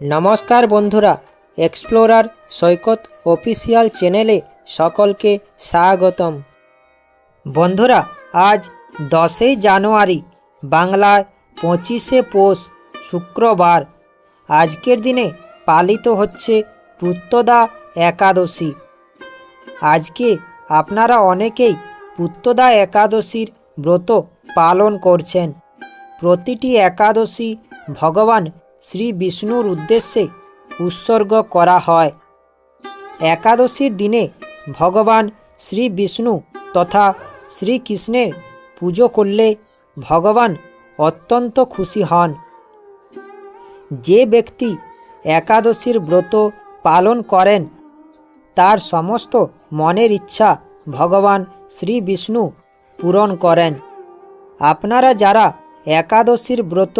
নমস্কার বন্ধুরা এক্সপ্লোরার সৈকত অফিসিয়াল চ্যানেলে সকলকে স্বাগতম। বন্ধুরা, আজ দশই জানুয়ারি, বাংলায় পঁচিশে পৌষ শুক্রবার। আজকের দিনে পালিত হচ্ছে পুত্তদা একাদশী। আজকে আপনারা অনেকেই পুত্তদা একাদশীর ব্রত পালন করছেন। প্রতিটি একাদশী ভগবান শ্রী বিষ্ণুর উদ্দেশ্যে উৎসর্গ করা হয়। একাদশীর দিনে ভগবান শ্রী বিষ্ণু তথা শ্রীকৃষ্ণের পুজো করলে ভগবান অত্যন্ত খুশি হন। যে ব্যক্তি একাদশীর ব্রত পালন করেন, তার সমস্ত মনের ইচ্ছা ভগবান শ্রী বিষ্ণু পূরণ করেন। আপনারা যারা একাদশীর ব্রত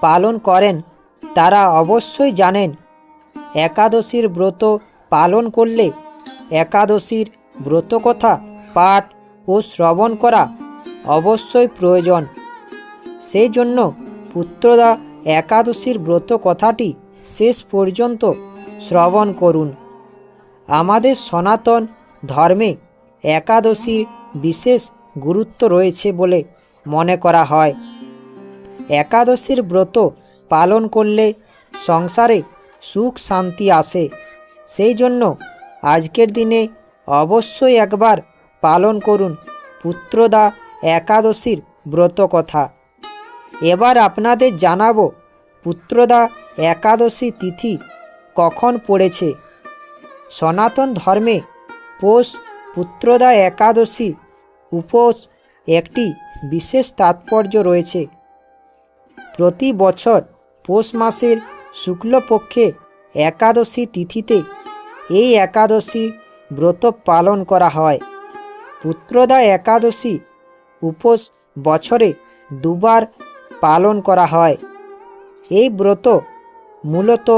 পালন করেন তারা অবশ্যই জানেন, একাদশীর ব্রত পালন করলে একাদশীর ব্রতকথা পাঠ ও শ্রবণ করা অবশ্যই প্রয়োজন। সেই জন্য পুত্রদা একাদশীর ব্রত কথাটি শেষ পর্যন্ত শ্রবণ করুন। আমাদের সনাতন ধর্মে একাদশীর বিশেষ গুরুত্ব রয়েছে বলে মনে করা হয়। একাদশীর ব্রত পালন করলে সংসারে সুখ শান্তি আসে। সেই জন্য আজকের দিনে অবশ্যই একবার পালন করুন পুত্রদা একাদশীর ব্রত কথা। এবার আপনাদের জানাব পুত্রদা একাদশী তিথি কখন পড়েছে। সনাতন ধর্মে পৌষ পুত্রদা একাদশী উপোস একটি বিশেষ তাৎপর্য রয়েছে। প্রতি বছর পৌষ মাসের শুক্লপক্ষে একাদশী তিথিতে এই একাদশী ব্রত পালন করা হয়। পুত্রদা একাদশী উপোস বছরে দুবার পালন করা হয়। এই ব্রত মূলত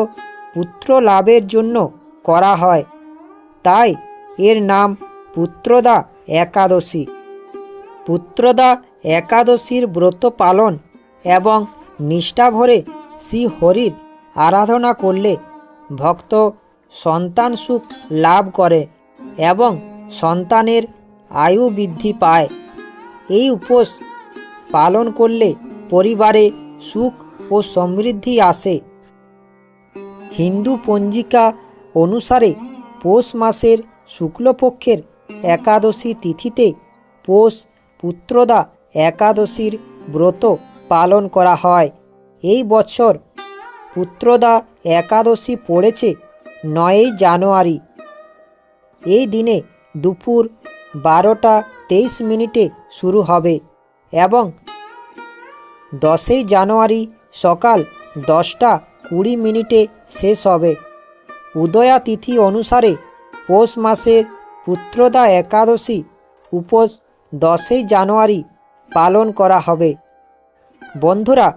পুত্র লাভের জন্য করা হয়। তাই এর নাম পুত্রদা একাদশী। পুত্রদা একাদশীর ব্রত পালন এবং নিষ্ঠাভরে শ্রী হরির আরাধনা করলে ভক্ত সন্তান সুখ লাভ করে এবং সন্তানের আয়ু বৃদ্ধি পায়। এই উপোস পালন করলে পরিবারে সুখ ও সমৃদ্ধি আসে। হিন্দু পঞ্জিকা অনুসারে পৌষ মাসের শুক্লপক্ষের একাদশী তিথিতে পৌষ পুত্রদা একাদশীর ব্রত পালন করা হয়। এই বছর পুত্রদা একাদশী পড়েছে নয়ই জানুয়ারি। এই দিনে দুপুর বারোটা তেইশ মিনিটে শুরু হবে এবং দশই জানুয়ারি সকাল দশটা কুড়ি মিনিটে শেষ হবে। উদয়া তিথি অনুসারে পৌষ মাসের পুত্রদা একাদশী উপোস দশই জানুয়ারি পালন করা হবে। বন্ধুরা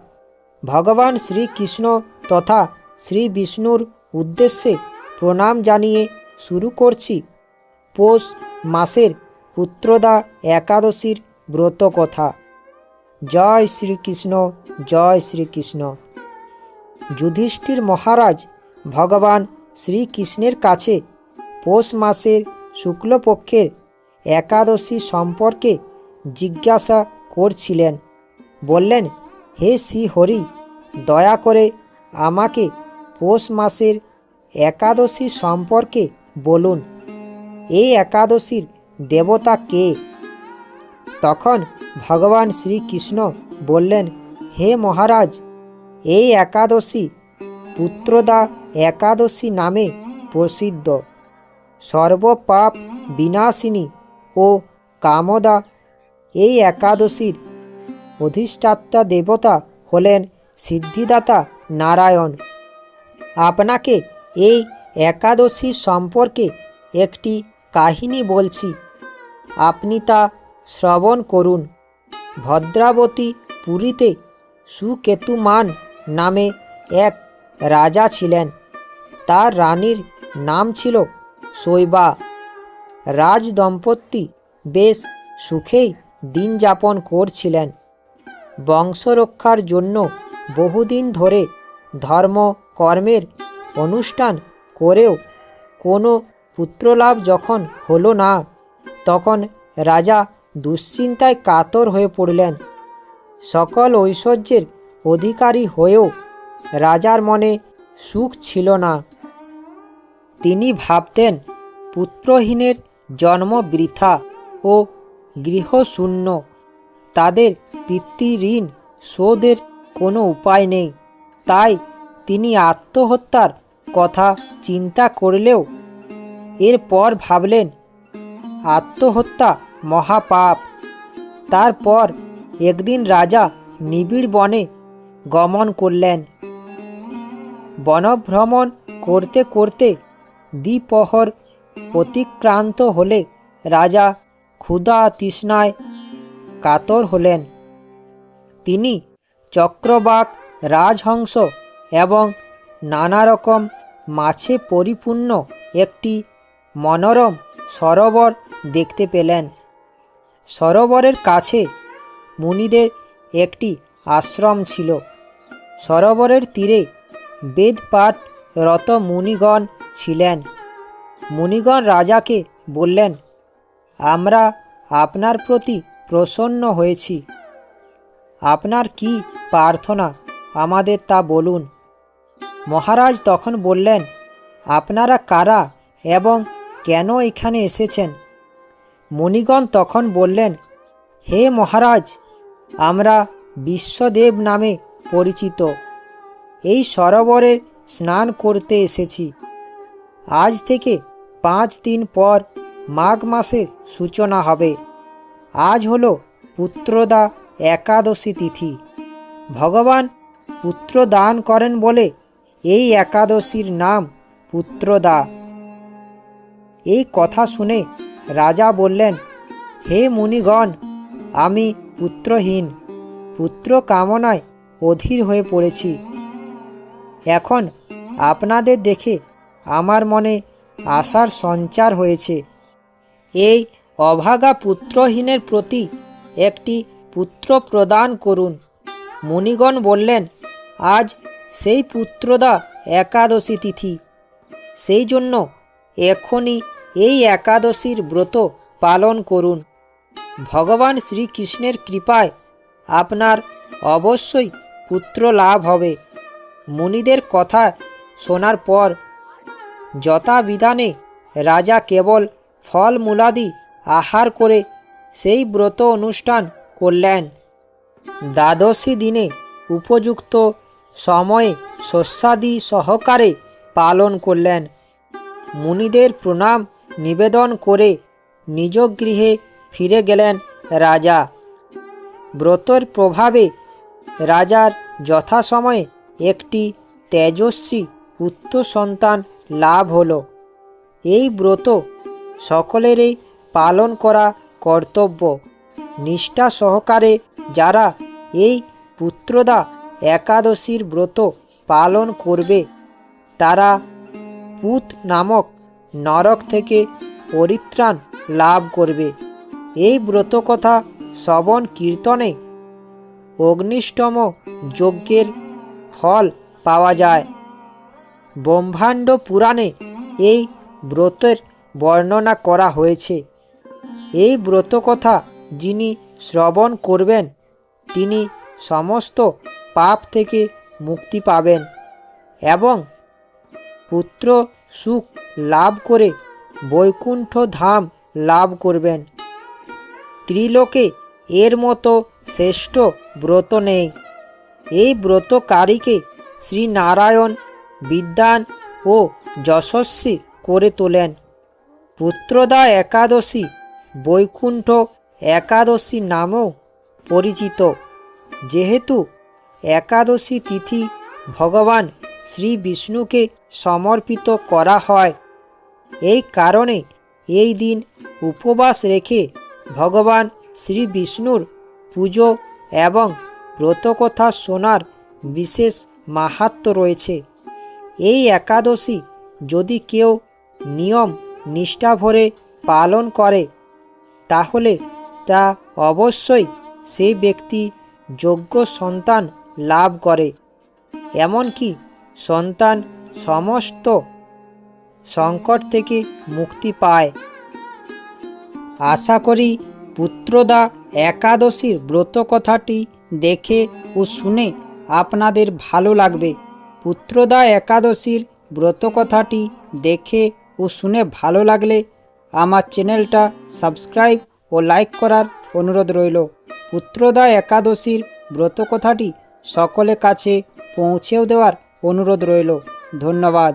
ভগবান শ্রীকৃষ্ণ তথা শ্রী বিষ্ণুর উদ্দেশ্যে প্রণাম জানিয়ে শুরু করছি। পৌষ মাসের পুত্রদা একাদশীর ব্রত কথা। জয় শ্রীকৃষ্ণ জয় শ্রীকৃষ্ণ। যুধিষ্ঠির মহারাজ ভগবান শ্রীকৃষ্ণের কাছে পৌষ মাসের শুক্লপক্ষের একাদশী সম্পর্কে জিজ্ঞাসা করছিলেন। বললেন, হে শ্রী হরি দয়া করে আমাকে পৌষ মাসের একাদশী সম্পর্কে বলুন। এই একাদশীর দেবতা কে? তখন ভগবান শ্রীকৃষ্ণ বললেন, হে মহারাজ, এই একাদশী পুত্রদা একাদশী নামে প্রসিদ্ধ। সর্বপাপ বিনাশিনী ও কামদা এই একাদশীর অধিষ্ঠাত্রা দেবতা হলেন সিদ্ধিদাতা নারায়ণ। আপনাকে এই একাদশী সম্পর্কে একটি কাহিনী বলছি। আপনি তা শ্রবণ করুন। ভদ্রাবতী পুরীতে সুকেতুমান নামে এক রাজা ছিলেন। তার রানীর নাম ছিল শৈবা। রাজ দম্পতি বেশ সুখেই দিন যাপন করছিলেন। বংশরক্ষার জন্য বহুদিন ধরে ধর্ম কর্মের অনুষ্ঠান করেও কোনো পুত্রলাভ যখন হলো না, তখন রাজা দুশ্চিন্তায় কাতর হয়ে পড়লেন। সকল ঐশ্বর্যের অধিকারী হয়েও রাজার মনে সুখ ছিল না। তিনি ভাবতেন, পুত্রহীনের জন্ম বৃথা ও গৃহশূন্য, তাদের পিতৃঋণ শোধের কোনো উপায় নেই। তাই তিনি আত্মহত্যার কথা চিন্তা করলেও এরপর ভাবলেন, আত্মহত্যা মহাপাপ। তারপর একদিন রাজা নিবিড় বনে গমন করলেন। বনভ্রমণ করতে করতে দ্বিপহর অতিক্রান্ত হলে রাজা ক্ষুধা তৃষ্ণায় কাতর হলেন। তিনি চক্রবাক, রাজহংস এবং নানা রকম মাছে পরিপূর্ণ একটি মনোরম সরোবর দেখতে পেলেন। সরোবরের কাছে মুনিদের একটি আশ্রম ছিল। সরোবরের তীরে বেদপাঠ রত মুনিগণ ছিলেন। মুনিগণ রাজাকে বললেন, আমরা আপনার প্রতি প্রসন্ন হয়েছি। আপনার কি প্রার্থনা? আমাদের তা বলুন। মহারাজ তখন বললেন, আপনারা কারা এবং কেন এখানে এসেছেন? মুনিগণ তখন বললেন, হে মহারাজ, আমরা বিশ্বদেব নামে পরিচিত। এই সরোবরে স্নান করতে এসেছি। আজ থেকে পাঁচ দিন পর মাঘ মাসের সূচনা হবে। আজ হলো পুত্রদা একাদশী তিথি। ভগবান পুত্র দান করেন বলে এই একাদশীর নাম পুত্রদা। এই কথা শুনে রাজা বললেন, হে মুনিগণ, আমি পুত্রহীন। পুত্র কামনায় অধীর হয়ে পড়েছি। এখন আপনাদের দেখে আমার মনে আশার সঞ্চার হয়েছে। এই অভাগা পুত্রহীনের প্রতি একটি পুত্র প্রদান করুন। মুনিগণ বললেন, আজ সেই পুত্রদা একাদশী তিথি। সেই জন্য এখনই এই একাদশীর ব্রত পালন করুন। ভগবান শ্রীকৃষ্ণের কৃপায় আপনার অবশ্যই পুত্র লাভ হবে। মুনিদের কথা শোনার পর যথাবিধানে রাজা কেবল ফলমূলাদি আহার করে সেই ব্রত অনুষ্ঠান করলেন। দ্বাদশী দিনে উপযুক্ত সময়ে শস্যাদি সহকারে পালন করলেন। মুনিদের প্রণাম, নিবেদন করে নিজ গৃহে ফিরে গেলেন রাজা। ব্রতর প্রভাবে রাজার যথাসময়ে একটি তেজস্বী পুত্র সন্তান লাভ হলো। এই ব্রত সকলেরই পালন করা কর্তব্য। নিষ্ঠা সহকারে যারা এই পুত্রদা একাদশীর ব্রত পালন করবে, তারা পুত নামক নরক থেকে পরিত্রাণ লাভ করবে। এই ব্রত কথা শ্রবণ কীর্তনে অগ্নিষ্টম যজ্ঞের ফল পাওয়া যায়। ব্রহ্মাণ্ড পুরাণে এই ব্রতের বর্ণনা করা হয়েছে। এই ব্রত কথা যিনি শ্রবণ করবেন, তিনি সমস্ত পাপ থেকে মুক্তি পাবেন এবং পুত্র সুখ লাভ করে বৈকুণ্ঠ ধাম লাভ করবেন। ত্রিলোকে এর মতো শ্রেষ্ঠ ব্রত নেই। এই ব্রতকারীকে শ্রীনারায়ণ বিদ্যান ও যশস্বী করে তোলেন। পুত্রদা একাদশী বৈকুণ্ঠ একাদশী নামেও পরিচিত। যেহেতু একাদশী তিথি ভগবান শ্রী বিষ্ণুকে সমর্পিত করা হয়, এই কারণে এই দিন উপবাস রেখে ভগবান শ্রী বিষ্ণুর পুজো এবং ব্রতকথা শোনার বিশেষ মাহাত্ম রয়েছে। এই একাদশী যদি কেউ নিয়ম নিষ্ঠা ভরে পালন করে, তাহলে তা অবশ্যই সেই ব্যক্তি যোগ্য সন্তান লাভ করে। এমনকি সন্তান সমস্ত সংকট থেকে মুক্তি পায়। আশা করি পুত্রদা একাদশীর ব্রত কথাটি দেখে ও শুনে আপনাদের ভালো লাগবে। পুত্রদা একাদশীর ব্রত কথাটি দেখে ও শুনে ভালো লাগলে আমার চ্যানেলটা সাবস্ক্রাইব ও লাইক করার অনুরোধ রইল। পুত্রদা একাদশীর ব্রত কথাটি সকলের কাছে পৌঁছেও দেওয়ার অনুরোধ রইল। ধন্যবাদ।